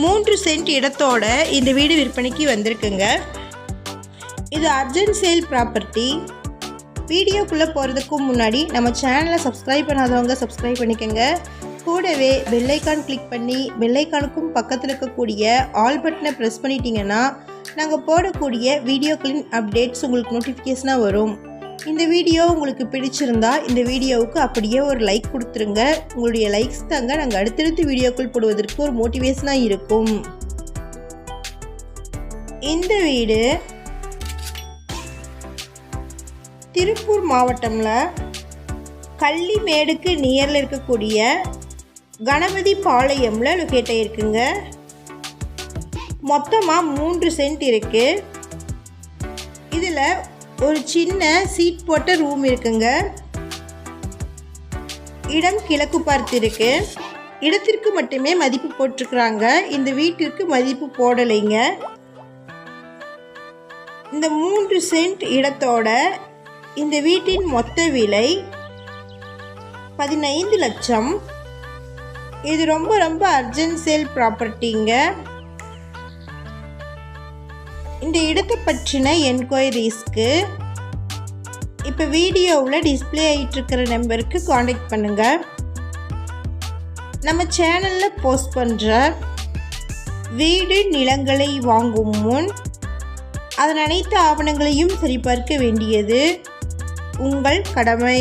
மூன்று சென்ட் இடத்தோட இந்த வீடு விற்பனைக்கு வந்திருக்குங்க. இது அர்ஜென்ட் சேல் ப்ராப்பர்ட்டி. வீடியோக்குள்ளே போகிறதுக்கு முன்னாடி நம்ம சேனலை சப்ஸ்கிரைப் பண்ணாதவங்க சப்ஸ்கிரைப் பண்ணிக்கோங்க. கூடவே பெல்லைக்கான் கிளிக் பண்ணி பெல்லைக்கானுக்கும் பக்கத்தில் இருக்கக்கூடிய ஆல் பட்டனை ப்ரெஸ் பண்ணிட்டீங்கன்னா நாங்கள் போடக்கூடிய வீடியோக்களின் அப்டேட்ஸ் உங்களுக்கு நோட்டிஃபிகேஷனாக வரும். இந்த வீடியோ உங்களுக்கு பிடிச்சிருந்தா இந்த வீடியோவுக்கு அப்படியே ஒரு லைக் கொடுத்துருங்க. உங்களுடைய லைக்ஸ் தாங்க நாங்கள் அடுத்தடுத்து வீடியோக்கள் போடுவதற்கு ஒரு மோட்டிவேஷனாக இருக்கும். இந்த வீடு திருப்பூர் மாவட்டம்ல கள்ளிமேடுக்கு நியரில் இருக்கக்கூடிய கணபதி பாளையம்ல லொக்கேட் ஆகிருக்குங்க மொத்தமாக மூன்று சென்ட் இருக்குது இதில் ஒரு சின்ன சீட் போட்ட ரூம் இருக்குங்க. இடம் கிழக்கு பார்த்து இருக்கு. இடத்திற்கு மட்டுமே மதிப்பு போட்டிருக்கிறாங்க. இந்த வீட்டிற்கு மதிப்பு போடலைங்க. இந்த மூன்று சென்ட் இடத்தோட இந்த வீட்டின் மொத்த விலை பதினைந்து லட்சம். இது ரொம்ப ரொம்ப அர்ஜென்ட் சேல் ப்ராப்பர்ட்டிங்க இந்த இடத்தை பற்றின என்கொயரிஸ்க்கு இப்போ வீடியோவில் டிஸ்பிளே ஆகிட்டுருக்கிற நம்பருக்கு காண்டாக்ட் பண்ணுங்கள் நம்ம சேனலில் போஸ்ட் பண்ணுற வீடு நிலங்களை வாங்கும் முன் அதன் அனைத்து ஆவணங்களையும் சரிபார்க்க வேண்டியது உங்கள் கடமை.